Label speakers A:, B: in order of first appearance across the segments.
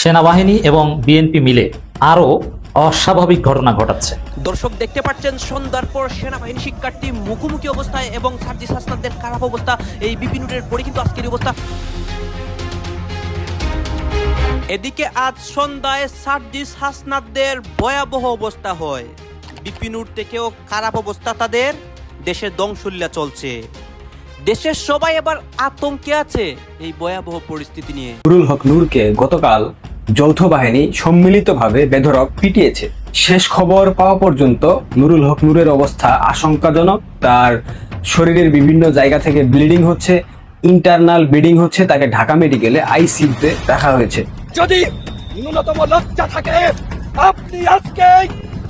A: সেনাবাহিনী এবং বিএনপি মিলে আরও অস্বাভাবিক ঘটনা ঘটাচ্ছে।
B: দর্শক দেখতে পাচ্ছেন সন্ধ্যার পর সেনাবাহিনী শিক্ষার্থী মুখোমুখি অবস্থায় এবং সার্জিস হাসনাদের খারাপ অবস্থা এই বিপিনুরের পরে কিন্তু আজকের অবস্থা। এদিকে আজ সন্ধ্যায় সার্জিস হাসনাদের ভয়াবহ অবস্থা হয়। বিপিনুর থেকেও খারাপ অবস্থা তাদের দেশের দংশুল্লা চলছে। দেশের সবাই এবার আতঙ্কে আছে এই ভয়াবহ পরিস্থিতি নিয়ে।
C: নুরুল হক নূরকে গতকাল যৌথ বাহিনী সম্মিলিতভাবে বেধরক পিটিয়েছে। শেষ খবর পাওয়া পর্যন্ত নুরুল হক নূরের অবস্থা আশঙ্কাজনক। তার শরীরের বিভিন্ন জায়গা থেকে ব্লিডিং হচ্ছে ইন্টারনাল ব্লিডিং হচ্ছে তাকে ঢাকা মেডিকেলে আইসিইউতে রাখা হয়েছে।
D: যদি ন্যূনতম লজ্জা থাকে আপনি আজকে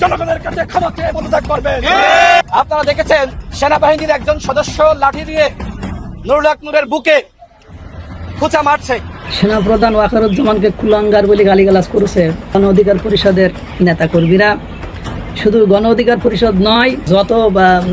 D: জনগণের কাছে ক্ষমা চেয়ে পদত্যাগ করবেন। আপনারা দেখেছেন সেনাবাহিনীর একজন সদস্য লাঠি দিয়ে নুরুল হক নূরের বুকে খুচা মারছে।
E: সেনাপ্রধান ওয়াকারুজ্জামানকে কুলাঙ্গার বলে গালিগালাজ করেছে গণ অধিকার পরিষদের নেতাকর্মীরা। শুধু গণ অধিকার পরিষদ নয়, যত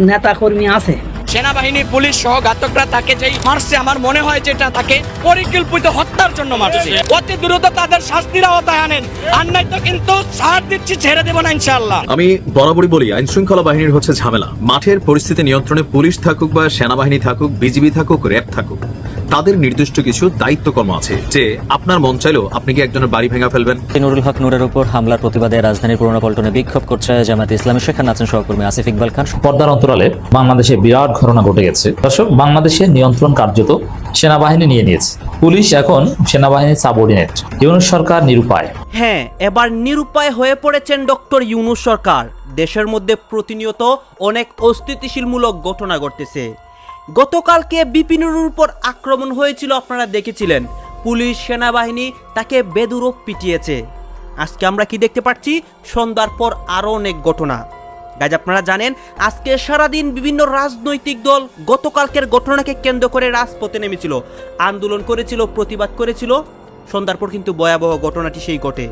E: নেতা কর্মী আছে
D: সেনাবাহিনী পুলিশ সহ ঘাতকরা তাকে যেই মারছে আমার মনে হয় যেটা তাকে পরিকল্পিত হত্যার জন্য মারছে। অতি দ্রুত তাদের শাস্তির আওতায় আনেন। আর নাই তো কিন্তু ছাড় দিচ্ছি ছেড়ে দেবো না ইনশাআল্লাহ।
F: আমি বরাবরই বলি আইন শৃঙ্খলা বাহিনীর হচ্ছে ঝামেলা। মাঠের পরিস্থিতি নিয়ন্ত্রণে পুলিশ থাকুক বা সেনাবাহিনী থাকুক বিজিবি থাকুক র্যাব থাকুক তাদের নির্দিষ্ট কিছু দায়িত্বকর্ম আছে যে আপনার মন চাইলেও আপনি কি একজনের বাড়ি ভেঙে ফেলবেন?
G: নুরুল হক নূরের উপর হামলার প্রতিবাদে রাজধানীর পুরনো পল্টনে বিক্ষোভ করছে জামায়াত ইসলামী সেখানে আছেন সহকর্মী আসিফ ইকবাল খান।
A: পর্দার অন্তরালে বাংলাদেশে বিরাট ঘটনা ঘটে গেছে। দর্শক বাংলাদেশের নিয়ন্ত্রণ কার্যত সেনাবাহিনী নিয়ে নিয়েছে। পুলিশ এখন সেনাবাহিনীর সাবঅর্ডিনেট। ইউনুস সরকার নিরুপায়।
B: হ্যাঁ এবার নিরুপায় হয়ে পড়েছেন ডক্টর ইউনুস সরকার। দেশের মধ্যে প্রতিনিয়ত অনেক অস্থিতিশীলমূলক ঘটনা ঘটতেছে। গতকালকে বিপিনুর উপর আক্রমণ হয়েছিল, আপনারা দেখেছিলেন। পুলিশ, সেনাবাহিনী তাকে বেদুরূপ পিটিয়েছে। আজকে আমরা কি দেখতে পাচ্ছি? সন্ধ্যার পর আরও অনেক ঘটনা। গাইজ, আপনারা জানেন, আজকে সারাদিন বিভিন্ন রাজনৈতিক দল গতকালকের ঘটনাকে কেন্দ্র করে রাজপথে নেমেছিল। আন্দোলন করেছিল, প্রতিবাদ করেছিল, সন্ধ্যার পর কিন্তু ভয়াবহ ঘটনাটি সেই ঘটে।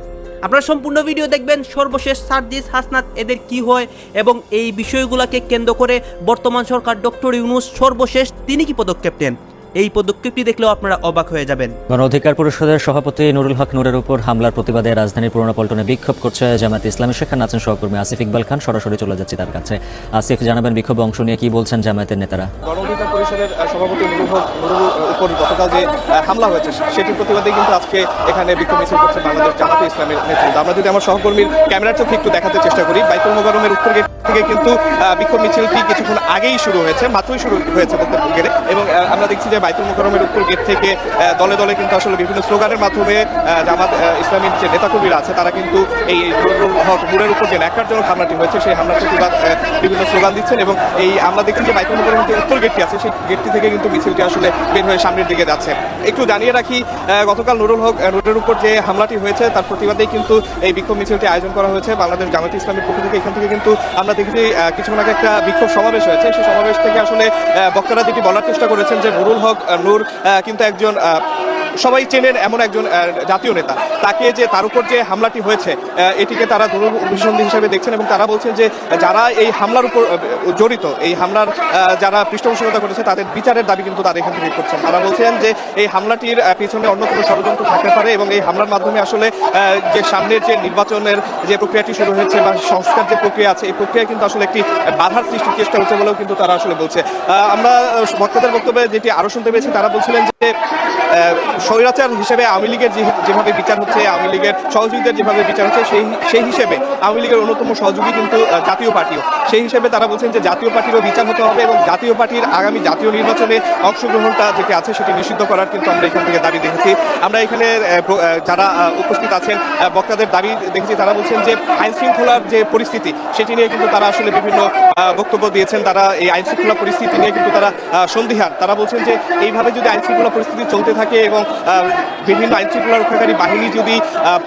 B: আপনারা সম্পূর্ণ ভিডিও দেখবেন, সর্বশেষ সার্জিস হাসনাত এদের কি হয় এবং এই বিষয়গুলোকে কেন্দ্র করে বর্তমান সরকার ডক্টর ইউনুস সর্বশেষ তিনি কি পদক্ষেপ নেন? এই পদক্ষেপটি দেখলেও আপনারা অবাক হয়ে যাবেন।
G: গণ অধিকার পরিষদের সভাপতি নুরুল হক নুরের উপর হামলার প্রতিবাদে রাজধানীর পুরনো পল্টনে বিক্ষোভ করছে জামায়াত ইসলামী। সেখানে আছেন সহকর্মী আসিফ ইকবাল খান সরাসরি চলে যাচ্ছে তার কাছে। আসিফ জানাবেন বিক্ষোভ অংশ নিয়ে কি বলছেন জামায়াতের নেতারা?
H: গণ অধিকার পরিষদের সভাপতি নুরুল হক নুরুল উপর গতকাল যে হামলা হয়েছে সেটির প্রতিবাদে কিন্তু আজকে এখানে বিক্ষোভ মিছিল করছে বাংলাদেশ জামাতে ইসলামের নেতৃত্ব। আমরা যদি আমার সহকর্মীর ক্যামেরার চোখে একটু দেখাতে চেষ্টা করি বাইতুল মোকারমের উত্তর গেট থেকে কিন্তু বিক্ষোভ মিছিলটি কিছুক্ষণ আগেই শুরু হয়েছে, মাত্রই শুরু হয়েছে বলতে গেলে এবং আমরা দেখছি যে বাইতুল মোকারমের উত্তর গেট থেকে দলে দলে কিন্তু আসলে বিভিন্ন স্লোগানের মাধ্যমে জামাত ইসলামীর যে নেতাকর্মীরা আছে, তারা কিন্তু এই হক নূরের উপর যে ন্যাকারজনক হামলাটি হয়েছে, সেই হামলার প্রতিবাদ বিভিন্ন স্লোগান দিচ্ছেন। এবং এই, আমরা দেখছি যে বাইতুল মোকারমের যে উত্তর গেটটি আছে, সেই গেটটি থেকে কিন্তু মিছিলটি আসলে বের হয়ে সামনের দিকে যাচ্ছে। একটু জানিয়ে রাখি গতকাল নুরুল হক নুরের উপর যে হামলাটি হয়েছে, তার প্রতিবাদেই কিন্তু এই বিক্ষোভ মিছিলটি আয়োজন করা হয়েছে। বাংলাদেশ জামাত ইসলামের পক্ষ থেকে এখান থেকে কিন্তু আমরা দেখেছি আহ, কিছুক্ষণ আগে একটা বিক্ষোভ সমাবেশ হয়েছে। সেই সমাবেশ থেকে আসলে বক্তারা যেটি বলার চেষ্টা করেছেন যে নুরুল হক নূর কিন্তু একজন সবাই চেনেন এমন একজন জাতীয় নেতা। তাকে যে তার উপর যে হামলাটি হয়েছে এটিকে তারা দুরূহ অভিসন্ধি হিসেবে দেখছেন এবং তারা বলছেন যে যারা এই হামলার উপর জড়িত, এই হামলার যারা পৃষ্ঠপোষকতা করেছে, তাদের বিচারের দাবি কিন্তু তারা এখান থেকে করছেন। তারা বলছেন যে এই হামলাটির পিছনে অন্য কোনো ষড়যন্ত্র থাকতে পারে এবং এই হামলার মাধ্যমে আসলে যে সামনের যে নির্বাচনের যে প্রক্রিয়াটি শুরু হয়েছে বা সংস্কার যে প্রক্রিয়া আছে, এই প্রক্রিয়া কিন্তু আসলে একটি বাধার সৃষ্টির চেষ্টা হচ্ছে বলেও কিন্তু তারা আসলে বলছে। আমরা বক্তাদের বক্তব্যে যেটি আরও শুনতে পেয়েছি, তারা বলছিলেন যে স্বৈরাচার হিসেবে আওয়ামী লীগের যেভাবে বিচার হচ্ছে, আওয়ামী লীগের সহযোগীদের যেভাবে বিচার হচ্ছে, সেই সেই হিসেবে আওয়ামী লীগের অন্যতম সহযোগী কিন্তু জাতীয় পার্টিও। সেই হিসেবে তারা বলছেন যে জাতীয় পার্টিরও বিচার হতে হবে এবং জাতীয় পার্টির আগামী জাতীয় নির্বাচনে অংশগ্রহণটা যেটি আছে সেটি নিষিদ্ধ করার কিন্তু আমরা এখান থেকে দাবি দেখেছি। আমরা এখানে যারা উপস্থিত আছেন বক্তাদের দাবি দেখেছি, তারা বলছেন যে আইন শৃঙ্খলার যে পরিস্থিতি, সেটি নিয়ে কিন্তু তারা আসলে বিভিন্ন বক্তব্য দিয়েছেন। তারা এই আইন শৃঙ্খলা পরিস্থিতি নিয়ে কিন্তু তারা সন্দিহান। তারা বলছেন যে এইভাবে যদি আইন শৃঙ্খলা পরিস্থিতি চলতে থাকে এবং বিভিন্ন আইন শৃঙ্খলা রক্ষাকারী বাহিনী যদি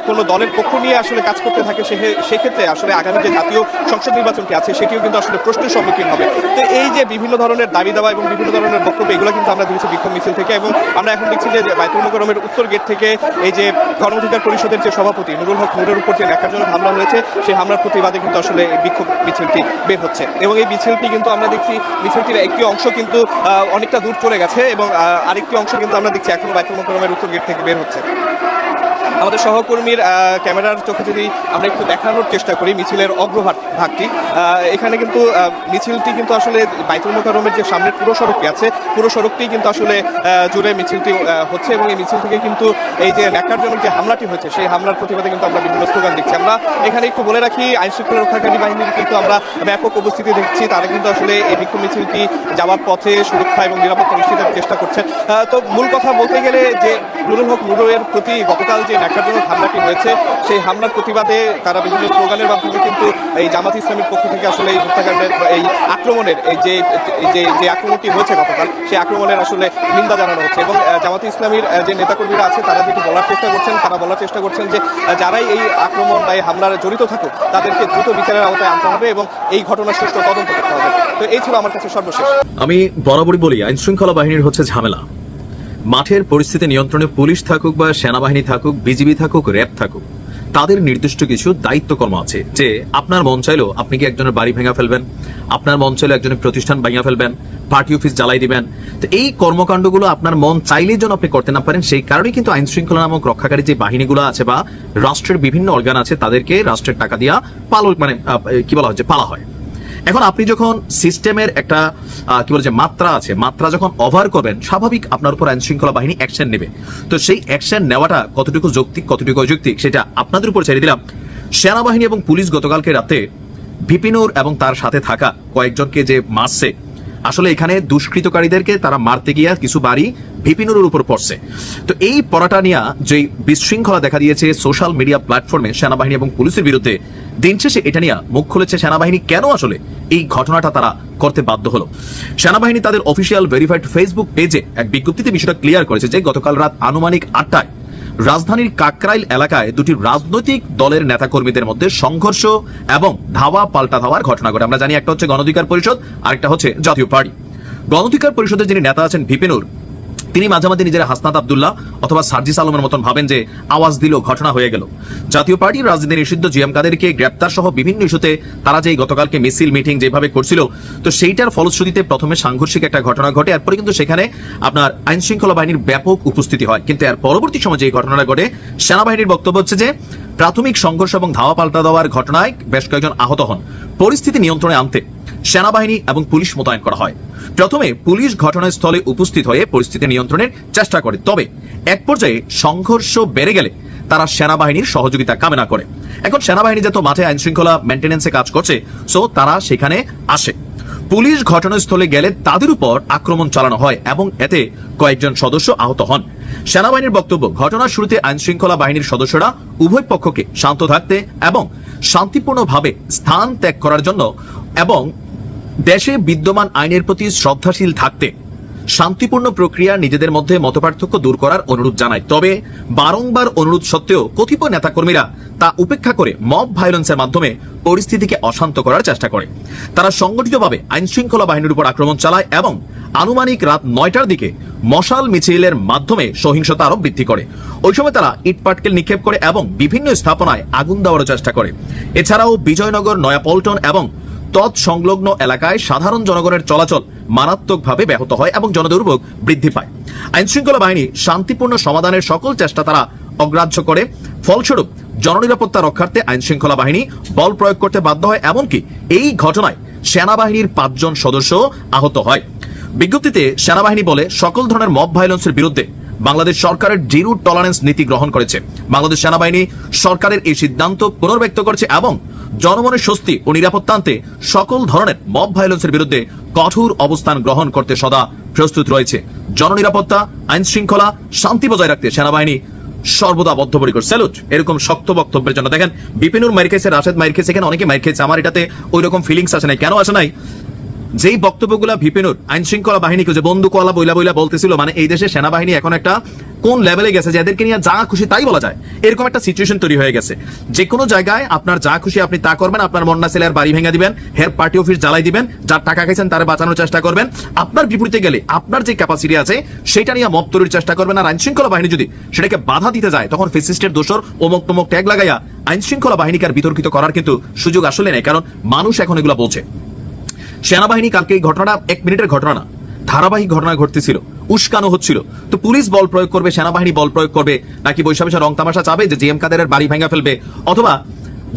H: কোনো দলের পক্ষ নিয়ে আসলে কাজ করতে থাকে সেক্ষেত্রে আসলে আগামী যে জাতীয় সংসদ নির্বাচনটি আছে, সেটিও কিন্তু আসলে প্রশ্নের সম্মুখীন হবে। তো এই যে বিভিন্ন ধরনের দাবি দাওয়া এবং বিভিন্ন ধরনের বক্তব্য, এগুলো কিন্তু আমরা দেখছি বিক্ষোভ মিছিল থেকে এবং আমরা এখন দেখছি যে বাইতুল মোকরমের উত্তর গেট থেকে এই যে গণ অধিকার পরিষদের যে সভাপতি নুরুল হক নুরের উপর যে ন্যাকারজনক হামলা হয়েছে, সেই হামলার প্রতিবাদে কিন্তু আসলে বিক্ষোভ মিছিলটি বের হচ্ছে। এবং এই মিছিলটি কিন্তু আমরা দেখছি, মিছিলটির একটি অংশ কিন্তু অনেকটা দূর চলে গেছে এবং আরেকটি অংশ কিন্তু আমরা দেখছি এখনও বাইতুল মোকরমের উত্তর গেট থেকে বের হচ্ছে। আমাদের সহকর্মীর ক্যামেরার চোখে যদি আমরা একটু দেখানোর চেষ্টা করি মিছিলের অগ্রভাগ ভাগটি এখানে কিন্তু মিছিলটি কিন্তু আসলে বাইতুল মোকাররমের যে সামনের পুরো সড়কটি আছে, পুরো সড়কটি কিন্তু আসলে জুড়ে মিছিলটি হচ্ছে এবং এই মিছিল থেকে কিন্তু এই যে ন্যাকারজনক যে হামলাটি হয়েছে, সেই হামলার প্রতিবাদে কিন্তু আমরা বিভিন্ন স্লোগান দেখছি আমরা এখানে একটু বলে রাখি, আইন শৃঙ্খলা রক্ষাকারী বাহিনীর কিন্তু আমরা ব্যাপক উপস্থিতি দেখছি। তারা কিন্তু আসলে এই বিক্ষোভ মিছিলটি যাওয়ার পথে সুরক্ষা এবং নিরাপত্তা নিশ্চিতের চেষ্টা করছে। তো মূল কথা বলতে গেলে যে নুরুল হক নুরুলের প্রতি গতকাল যে ন্যাকারজনক হামলাটি হয়েছে, সেই হামলার প্রতিবাদে তারা বিভিন্ন স্লোগানের মাধ্যমে কিন্তু এই জামাত ইসলামের পক্ষ থেকে আসলে এই হত্যাকাণ্ডের এই আক্রমণের, এই যে যে আক্রমণটি হয়েছে গতকাল, সেই আক্রমণের আসলে নিন্দা জানানো হচ্ছে এবং জামাত ইসলামীর যে নেতাকর্মীরা আছে, তারা যেটি বলার চেষ্টা করছেন, তারা বলার চেষ্টা করছেন যে যারাই এই আক্রমণ বা এই হামলার জড়িত থাকুক, তাদেরকে দ্রুত বিচারের আওতায় আনতে হবে এবং এই ঘটনার সুষ্ঠু তদন্ত করতে হবে। তো এই ছিল আমার কাছে সর্বশেষ।
F: আমি বরাবরই বলি আইন শৃঙ্খলা বাহিনীর হচ্ছে ঝামেলা। মাঠের পরিস্থিতি নিয়ন্ত্রণে পুলিশ থাকুক বা সেনাবাহিনী থাকুক, বিজিবি থাকুক, র্যাব থাকুক, তাদের নির্দিষ্ট কিছু দায়িত্বকর্ম আছে যে আপনার মন চাইলেও আপনি কি একজনের বাড়ি ভেঙে ফেলবেন, আপনার মন চাইলেও একজনের প্রতিষ্ঠান ভেঙে ফেলবেন, পার্টি অফিস জ্বালাই দিবেন। তো এই কর্মকাণ্ডগুলো আপনার মন চাইলেই যেন আপনি করতে না পারেন, সেই কারণেই কিন্তু আইন শৃঙ্খলা নামক রক্ষাকারী যে বাহিনীগুলো আছে বা রাষ্ট্রের বিভিন্ন অর্গান আছে, তাদেরকে রাষ্ট্রের টাকা দিয়া পালন মানে কি বলা হচ্ছে পালা হয়। এখন আপনি যখন সিস্টেমের একটা কি বলে যে মাত্রা আছে, মাত্রা যখন ওভার করবেন, স্বাভাবিক আপনার উপর আইন শৃঙ্খলা বাহিনী অ্যাকশন নেবে। তো সেই অ্যাকশন নেওয়াটা কতটুকু যৌক্তিক, কতটুকু অযৌক্তিক, সেটা আপনাদের উপর ছেড়ে দিলাম। সেনাবাহিনী এবং পুলিশ গতকালকে রাতে বিপিনুর এবং তার সাথে থাকা কয়েকজনকে যে মারছে আসলে এখানে দুষ্কৃতকারীদেরকে তারা মারতে গিয়ে কিছু বাড়ি ভিপিনুরের উপর পড়ছে। তো এই পড়াটা নিয়ে যে বিশৃঙ্খলা দেখা দিয়েছে সোশ্যাল মিডিয়া প্ল্যাটফর্মে সেনাবাহিনী এবং পুলিশের বিরুদ্ধে, দিন শেষে এটা নিয়ে মুখ খুলেছে সেনাবাহিনী কেন আসলে এই ঘটনাটা তারা করতে বাধ্য হলো? সেনাবাহিনী তাদের অফিসিয়াল ভেরিফাইড ফেসবুক পেজে এক বিজ্ঞপ্তিতে বিষয়টা ক্লিয়ার করেছে যে গতকাল রাত আনুমানিক আটটায় রাজধানীর কাকরাইল এলাকায় দুটি রাজনৈতিক দলের নেতাকর্মীদের মধ্যে সংঘর্ষ এবং ধাওয়া পাল্টা ধাওয়ার ঘটনা ঘটে। আমরা জানি একটা হচ্ছে গণধিকার পরিষদ, আরেকটা হচ্ছে জাতীয় পার্টি। গণধিকার পরিষদের যিনি নেতা আছেন ভিপিনুর তিনি মাঝে মাঝে নিজের হাসনাত আবদুল্লাহ অথবা সার্জিস আলমের মতন ভাবেন যে আওয়াজ দিল ঘটনা হয়ে গেল। জাতীয় পার্টির রাজনীতি নিষিদ্ধ জিএম কাদেরকে গ্রেপ্তার সহ বিভিন্ন ইস্যুতে তারা যে গতকালকে মিছিল, মিটিং যেভাবে করছিল, তো সেইটার ফলশ্রুতিতে প্রথমে সাংঘর্ষিক একটা ঘটনা ঘটে, এরপরে কিন্তু সেখানে আপনার আইন শৃঙ্খলা বাহিনীর ব্যাপক উপস্থিতি হয়। কিন্তু এর পরবর্তী সময় যে ঘটনাটা ঘটে, সেনাবাহিনীর বক্তব্য হচ্ছে যে প্রাথমিক সংঘর্ষ এবং ধাওয়া পাল্টা দেওয়ার ঘটনায় বেশ কয়েকজন আহত হন। পরিস্থিতি নিয়ন্ত্রণে আনতে সেনাবাহিনী এবং পুলিশ মোতায়েন করা হয়। প্রথমে পুলিশ ঘটনাস্থলে উপস্থিত হয়ে পরিস্থিতি নিয়ন্ত্রণের চেষ্টা করে। তবে এক পর্যায়ে সংঘর্ষ বেড়ে গেলে তারা সেনাবাহিনীর সহযোগিতা কামনা করে। এখন সেনাবাহিনী যত মাঠে আইন শৃঙ্খলা মেনটেনেন্সে কাজ করছে, সো তারা সেখানে আসে। পুলিশ ঘটনাস্থলে গেলে তাদের উপর আক্রমণ চালানো হয় এবং এতে কয়েকজন সদস্য আহত হন। সেনাবাহিনীর বক্তব্য, ঘটনার শুরুতে আইন শৃঙ্খলা বাহিনীর সদস্যরা উভয় পক্ষকে শান্ত থাকতে এবং শান্তিপূর্ণভাবে স্থান ত্যাগ করার জন্য এবং দেশে বিদ্যমান আইনের প্রতি শ্রদ্ধাশীল থাকতে শান্তিপূর্ণ প্রক্রিয়া নিজেদের মধ্যে মতপার্থক্য দূর করার অনুরোধ জানায় তবে বারংবার অনুরোধ সত্ত্বেও কতিপয় নেতাকর্মীরা তা উপেক্ষা করে মব ভায়োলেন্সের মাধ্যমে পরিস্থিতিকে অশান্ত করার চেষ্টা করে। তারা সংগঠিতভাবে আইন শৃঙ্খলা বাহিনীর উপর আক্রমণ চালায় এবং আনুমানিক রাত নয়টার দিকে মশাল মিছিলের মাধ্যমে সহিংসতা আরও বৃদ্ধি করে। ওই সময় তারা ইটপাটকেল নিক্ষেপ করে এবং বিভিন্ন স্থাপনায় আগুন দেওয়ার চেষ্টা করে। এছাড়াও বিজয়নগর, নয়াপল্টন এবং তৎসংলগ্ন এলাকায় সাধারণ জনগণের চলাচল মারাত্মকভাবে ব্যাহত হয় এবং জনদুর্ভোগ বৃদ্ধি পায়। আইন শৃঙ্খলা বাহিনী শান্তিপূর্ণ সমাধানের সকল চেষ্টা তারা অগ্রাহ্য করে। ফলস্বরূপ, জননিরাপত্তা রক্ষার্থে আইন শৃঙ্খলা বাহিনী বল প্রয়োগ করতে বাধ্য হয় এমনকি এই ঘটনায় সেনাবাহিনীর পাঁচজন সদস্য আহত হয়। বিজ্ঞপ্তিতে সেনাবাহিনী বলে, সকল ধরনের মব ভায়োলেন্সের বিরুদ্ধে বাংলাদেশ সরকারের জিরো টলারেন্স নীতি গ্রহণ করেছে। বাংলাদেশ সেনাবাহিনী সরকারের এই সিদ্ধান্ত পুনর্ব্যক্ত করছে এবং জনমনের স্বস্তি ও নিরাপত্তা আনতে সকল ধরনের মব ভায়োলেন্সের বিরুদ্ধে কঠোর অবস্থান গ্রহণ করতে সদা প্রস্তুত রয়েছে। জননিরাপত্তা, আইন শৃঙ্খলা, শান্তি বজায় রাখতে সেনাবাহিনী সর্বদা বদ্ধপরিকর। স্যালুট! এরকম শক্ত বক্তব্যের জন্য দেখেন, বিপিনুর মাইর খেয়েছে, রাশেদ মাইর খেয়েছে, এখানে অনেকে মাইর খেয়েছে। আমার এটাতে ওই রকম ফিলিংস আসে নাই। কেন আসে নাই? যেই বক্তব্যগুলা ভিপিনুর আইন শৃঙ্খলা বাহিনীকে যে বন্দুকওয়ালা বইলা বইলা বলতেছিল মানে এই দেশে সেনাবাহিনী এখন একটা কোন লেভেলে গেছে যে এদেরকে নিয়ে যা খুশি তাই বলা যায়? এরকম একটা সিচুয়েশন তৈরি হয়ে গেছে। যে কোনো জায়গায় আপনার যা খুশি আপনি তা করবেন, আপনার মন্না ছেলের বাড়ি ভেঙে দিবেন হের পার্টি অফিস জ্বালাই দিবেন, যার টাকা খাইছেন তারা বাঁচানোর চেষ্টা করবেন। আপনার বিপরীতে গেলে আপনার যে ক্যাপাসিটি আছে, সেটা নিয়ে মপ তৈরির চেষ্টা করবেন। আর আইন শৃঙ্খলা বাহিনী যদি সেটাকে বাধা দিতে যায়, তখন ফেসিস্টের দোষর অমুক তমুক ট্যাগ লাগাইয়া আইন শৃঙ্খলা বাহিনীকে বিতর্কিত করার কিন্তু সুযোগ আসলে নেই, কারণ মানুষ এখন এগুলো বলছে সেনাবাহিনী কালকে এই ঘটনাটা এক মিনিটের ঘটনা না, ধারাবাহিক ঘটনা ঘটতেছিল। উস্কানো হচ্ছিল। তো পুলিশ বল প্রয়োগ করবে, সেনাবাহিনী বল প্রয়োগ করবে, নাকি বৈশাখ রং তামাশা চাবে যে জিএম কাদেরের বাড়ি ভেঙে ফেলবে? অথবা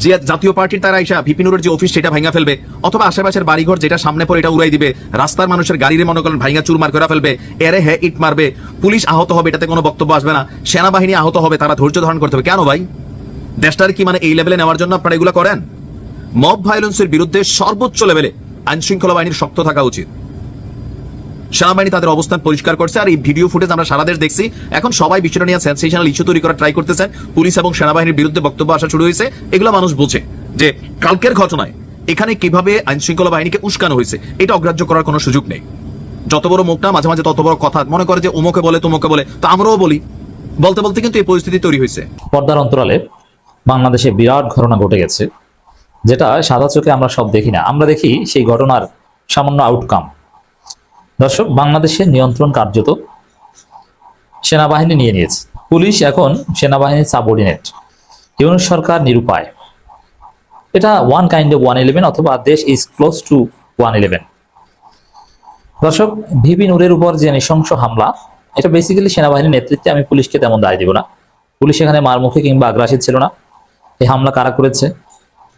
F: যে জাতীয় পার্টির তারা এসে বিপিনুরের যে অফিস সেটা ভেঙে ফেলবে? অথবা আশেপাশের বাড়িঘর যেটা সামনে পড়ে এটা উড়াই দিবে? রাস্তার মানুষের গাড়ির মনে করেন ভাইঙ্গা চুরমার করে ফেলবে। এরে হে ইট মারবে। পুলিশ আহত হবে, এটাতে কোনো বক্তব্য আসবে না। সেনাবাহিনী আহত হবে, তারা ধৈর্য ধারণ করতে হবে। কেন ভাই? দেশটার কি মানে এই লেভেলে নেওয়ার জন্য আপনারা এগুলো করেন? মব ভায়োলেন্সের বিরুদ্ধে সর্বোচ্চ লেভেলে আইন শৃঙ্খলা বাহিনীর শক্ত থাকা উচিত। সেনাবাহিনী তাদের অবস্থান পরিষ্কার করছে আর এই ভিডিও ফুটেজ আমরা সারা দেশ দেখছি। এখন সবাই বিষয়টা নিয়ে সেন্সেশনাল ইস্যু তৈরি করার ট্রাই করতেছেন। পুলিশ এবং সেনাবাহিনীর বিরুদ্ধে বক্তব্য আসা শুরু হয়েছে। এগুলো মানুষ বোঝে যে কালকের ঘটনায় এখানে কীভাবে আইন শৃঙ্খলা বাহিনীকে উস্কানো হয়েছে, এটা অগ্রাহ্য করার কোনো সুযোগ নেই। যত বড় মুখ না, মাঝে মাঝে তত বড় কথা মনে করে যে ওমকে বলে, তোমকে বলে, তো আমরাও বলি। বলতে বলতে কিন্তু এই পরিস্থিতি তৈরি হয়েছে।
A: পর্দার অন্তরালে বাংলাদেশে বিরাট ঘটনা ঘটে গেছে। যেটা সাদা চোখে আমরা সব দেখি না। আমরা দেখি সেই ঘটনার সামান্য আউটকাম দর্শক বাংলাদেশের নিয়ন্ত্রণ কার্যত সেনাবাহিনী নিয়ে নিয়েছে। পুলিশ এখন সেনাবাহিনীর সাবঅর্ডিনেট ইউনুস সরকার নিরুপায়। এটা one kind of one eleven অথবা দেশ is close to one eleven দর্শক, ভিপি নূরের উপর যে নৃশংস হামলা, এটা বেসিক্যালি সেনাবাহিনীর নেতৃত্বে আমি পুলিশকে তেমন দায় দিব না। পুলিশ এখানে মারমুখী কিংবা আগ্রাসী ছিল না। এই হামলা কারা করেছে?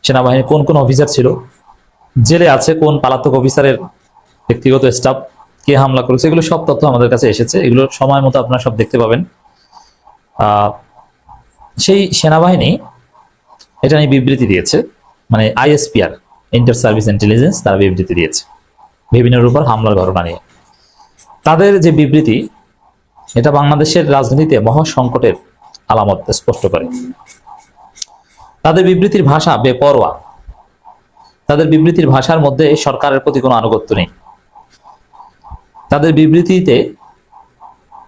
A: সেনাবাহিনীর কোন কোন অফিসার ছিল? জেলে আছে কোন পালাতক অফিসারের ব্যক্তিগত স্টাফ কে হামলা করেছে? এগুলো সব তথ্য আমাদের কাছে এসেছে। এগুলো সময় মতো আপনারা সব দেখতে পাবেন। সেই সেনাবাহিনী এটা নিয়ে বিবৃতি দিয়েছে। মানে আইএসপিআর ইন্টার সার্ভিস ইন্টেলিজেন্স তারা বিবৃতি দিয়েছে। বিভিন্নের উপর হামলার ঘটনা নিয়ে। তাদের যে বিবৃতি, এটা বাংলাদেশের রাজনীতিতে মহা সংকটের আলামত স্পষ্ট করে। তাদের বিবৃতির ভাষা বেপরোয়া। তাদের বিবৃতির ভাষার মধ্যে সরকারের প্রতি কোনো আনুগত্য নেই। তাদের বিবৃতিতে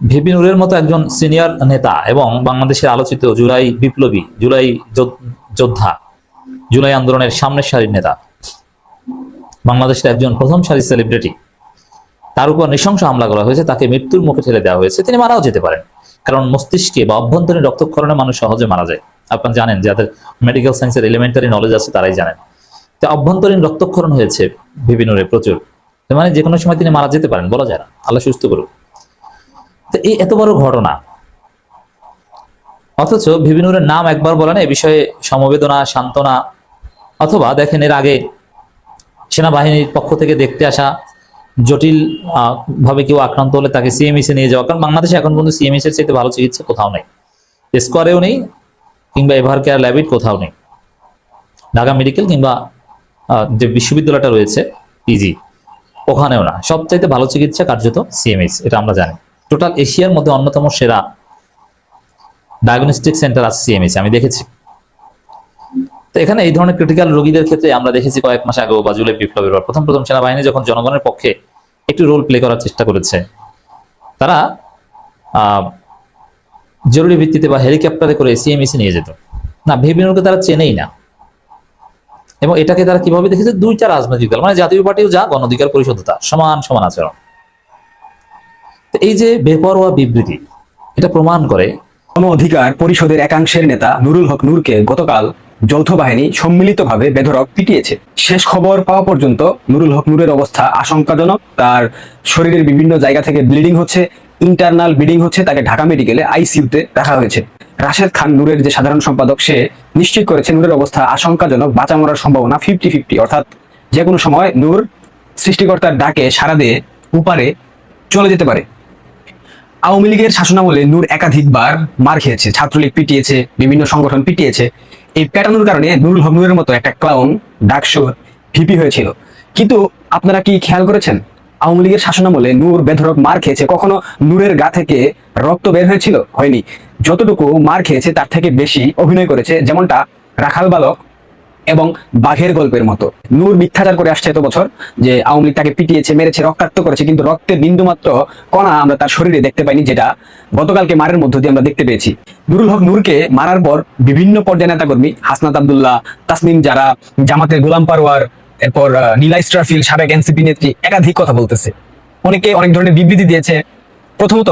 A: ভিপি নুরের মতো একজন সিনিয়র নেতা এবং বাংলাদেশের আলোচিত জুলাই বিপ্লবী, জুলাই যোদ্ধা, জুলাই আন্দোলনের সামনের সারির নেতা, বাংলাদেশের একজন প্রথম সারির সেলিব্রিটি। তার উপর নৃশংস হামলা করা হয়েছে, তাকে মৃত্যুর মুখে ঠেলে দেওয়া হয়েছে। তিনি মারাও যেতে পারেন, কারণ মস্তিষ্কে বা অভ্যন্তরীণ রক্তক্ষরণে মানুষ সহজে মারা যায়। আপনারা জানেন যাদের মেডিকেল সায়েন্সের এলিমেন্টারি নলেজ আছে তারাই জানেন। তো অভ্যন্তরীণ রক্তক্ষরণ হয়েছে বিভিন্নরে প্রচুর। মানে যে কোনো সময় তিনি মারা যেতে পারেন, বলা যায় না। আল্লাহ সুস্থ করুক। তো এই এত বড় ঘটনা, অথচ বিভিন্নরের নাম একবার বলেন এ বিষয়ে সমবেদনা, সান্ত্বনা, অথবা দেখেন এর আগে সেনাবাহিনীর পক্ষ থেকে দেখতে আসা জটিল ভাবে কেউ আক্রান্ত হলে তাকে সিএমএস নিয়ে যাওয়া। কারণ বাংলাদেশে এখন পর্যন্ত সিএমএস এর চাইতে ভালো চিকিৎসা কোথাও নেই। স্কোয়ারেও নেই কিংবা এভার কেয়ার ল্যাবিট কোথাও নেই। ঢাকা মেডিকেল কিংবা যে বিশ্ববিদ্যালয়টা রয়েছে পিজি ওখানেও না। সবচাইতে ভালো চিকিৎসা কার্যত সিএমএস এটা আমরা জানি। টোটাল এশিয়ার মধ্যে অন্যতম সেরা ডায়াগনস্টিক সেন্টার আছে সিএমএস আমি দেখেছি। তো এখানে এই ধরনের ক্রিটিক্যাল রোগীদের ক্ষেত্রে আমরা দেখেছি কয়েক মাস আগেও বা জুলাই বিপ্লবের পর। প্রথম প্রথম সেনাবাহিনী যখন জনগণের পক্ষে একটু রোল প্লে করার চেষ্টা করেছে, তারা জরুরি ভিত্তিতে বা হেলিকপ্টারে করে সিএমএসি নিয়ে যেত। না ভিবিনুরকে তারা চেনেই না। এবং এটাকে তারা কীভাবে দেখেছে? দুইটা রাজনৈতিক দল মানে জাতীয় পার্টিও যা গণ অধিকার পরিষদ তা, সমান সমান আচরণ। এই যে বেপরোয়া বিবৃতি, এটা প্রমাণ করে
C: গণ অধিকার পরিষদের একাংশের নেতা নুরুল হক নূরকে গতকাল যৌথ বাহিনী সম্মিলিতভাবে বেধরক পিটিয়েছে। শেষ খবর পাওয়া পর্যন্ত নুরুল হক নূরের অবস্থা আশঙ্কাজনক। তার শরীরের বিভিন্ন জায়গা থেকে ব্লিডিং হচ্ছে। ইন্টারনাল ব্লিডিং হচ্ছে তাকে ঢাকা মেডিকেলে আইসিইউতে রাখা হয়েছে। রাশেদ খান নূরের যে সাধারণ সম্পাদক, সে নিশ্চিত করেছে নূরের অবস্থা আশঙ্কাজনক, বাঁচা মরার সম্ভাবনা ফিফটি ফিফটি অর্থাৎ যে কোনো সময় নূর সৃষ্টিকর্তার ডাকে সারা দিয়ে উপারে চলে যেতে পারে। আওয়ামী লীগের শাসনামলে নূর একাধিকবার মার খেয়েছে, ছাত্রলীগ পিটিয়েছে, বিভিন্ন সংগঠন পিটিয়েছে। এই প্যাটানোর কারণে নুরুল হক নূরের মতো একটা ক্লাউন ডাকশো ভিপি হয়েছিল। কিন্তু আপনারা কি খেয়াল করেছেন? আওয়ামী লীগের শাসনামলে নূর বেধরক মার খেয়েছে। কখনো নূরের গা থেকে রক্ত বের হয়েছিল? হয়নি। যতটুকু মার খেয়েছে, তার থেকে বেশি অভিনয় করেছে যেমনটা রাখাল বালক এবং বাঘের গল্পের মতো। নূর মিথ্যাচার করে আসছে এত বছর যে আওয়ামী লীগ তাকে পিটিয়েছে, মেরেছে, রক্তাক্ত করেছে, কিন্তু রক্তের বিন্দুমাত্র কণা আমরা তার শরীরে দেখতে পাইনি, যেটা গতকালকে মারের মধ্য দিয়ে আমরা দেখতে পেয়েছি। নুরুল হক নূরকে মারার পর বিভিন্ন পর্যায়ে নেতাকর্মী হাসনাত আবদুল্লাহ, তাসনিম যারা জামাতের গোলাম পারওয়ার এরপর নীলা ইস্ট্রাফিল সাবেক এনসিপি নেত্রী একাধিক কথা বলতেছে। অনেকে অনেক ধরনের বিবৃতি দিয়েছে। প্রথমত,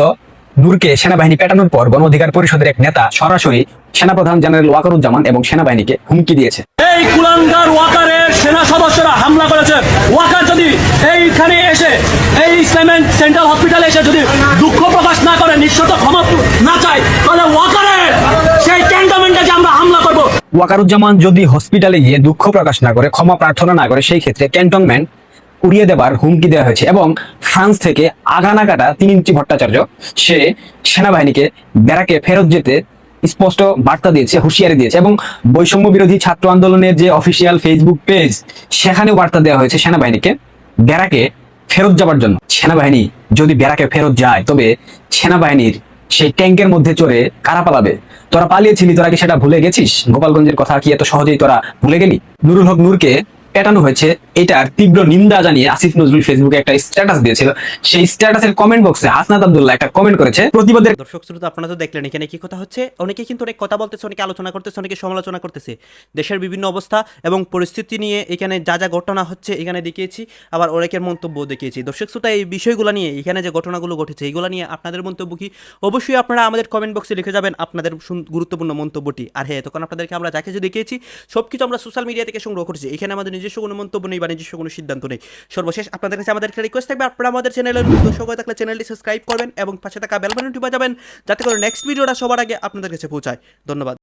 C: নূরকে সেনাবাহিনী পেটানোর পর গণ অধিকার পরিষদের এক নেতা সরাসরি সেনাপ্রধান জেনারেল ওয়াকারুজ্জামান এবং সেনাবাহিনীকে হুমকি দিয়েছে।
I: এই কুলাঙ্গার ওয়াকারের
D: সেনা সদস্যরা হামলা করেছে। ওয়াকার যদি এইখানে এসে, এই সেন্ট্রাল হসপিটালে এসে যদি দুঃখ প্রকাশ না করে নিঃশত ক্ষমা না চায়, তাহলে ওয়াকারের সেই ক্যান্টনমেন্টে যে আমরা হামলা করব
C: ওয়াকারুজ্জামান যদি হসপিটালে গিয়ে দুঃখ প্রকাশ না করে, ক্ষমা প্রার্থনা না করে, সেই ক্ষেত্রে ক্যান্টনমেন্ট উড়িয়ে দেবার হুমকি দেওয়া হয়েছে এবং ফ্রান্স থেকে আগানা কাটা তিন ইঞ্চি ভট্টাচার্য, সে সেনাবাহিনীকে ব্যারাকে ফেরত যেতে স্পষ্ট বার্তা দিয়েছে, হুঁশিয়ারি দিয়েছে এবং বৈষম্য বিরোধী ছাত্র আন্দোলনের যে অফিসিয়াল ফেসবুক পেজ সেখানেও বার্তা দেওয়া হয়েছে সেনাবাহিনীকে ব্যারাকে ফেরত যাবার জন্য। সেনাবাহিনী যদি ব্যারাকে ফেরত যায়, তবে সেনাবাহিনীর সেই ট্যাঙ্কের মধ্যে চড়ে কারা পালাবে? তোরা পালিয়েছিলি, তোরা কি সেটা ভুলে গেছিস? গোপালগঞ্জের কথা কি এত সহজেই তোরা ভুলে গেলি? নুরুল হক নূরকে পেটানো হয়েছে এটার তীব্র নিন্দা জানিয়ে আসিফ নজরুল ফেসবুকে একটা স্ট্যাটাস দিয়েছিল। সেই স্ট্যাটাসের কমেন্ট বক্সে হাসনাত আব্দুল্লাহ একটা কমেন্ট করেছে। প্রতিবাদের
B: দর্শক শ্রোতা, আপনারা তো দেখলেন, এখানে কি কথা হচ্ছে? অনেকে কিন্তু অনেক কথা বলতেছে, অনেকে আলোচনা করতেছে, অনেকে সমালোচনা করতেছে। দেশের বিভিন্ন অবস্থা এবং পরিস্থিতি নিয়ে এখানে যা যা ঘটনা হচ্ছে, এখানে দেখিয়েছি। আবার অনেকের মন্তব্য দেখিয়েছি। দর্শক শ্রোতা, এই বিষয়গুলো নিয়ে, এখানে যে ঘটনাগুলো ঘটেছে এইগুলো নিয়ে আপনাদের মন্তব্য কি? অবশ্যই আপনারা আমাদের কমেন্ট বক্সে লিখে যাবেন আপনাদের গুরুত্বপূর্ণ মন্তব্যটি। আর হ্যাঁ তখন আপনাদেরকে আমরা যা কিছু দেখিয়েছি সব কিছু আমরা সোশ্যাল মিডিয়া থেকে সংগ্রহ করেছি। এখানে আমাদের নিজস্ব কোনো মন্তব্য নেই বা নিজস্ব কোনো সিদ্ধান্ত নেই। সর্বশেষ আপনাদের কাছে আমাদের একটা রিকোয়েস্ট থাকবে। আপনারা আমাদের চ্যানেলের দর্শক হয়ে থাকলে চ্যানেলটি সাবস্ক্রাইব করবেন এবং পাশে থাকা বেলবানটি বাজাবেন, যাতে করে নেক্সট ভিডিওটা সবার আগে আপনাদের কাছে পৌঁছায়। ধন্যবাদ।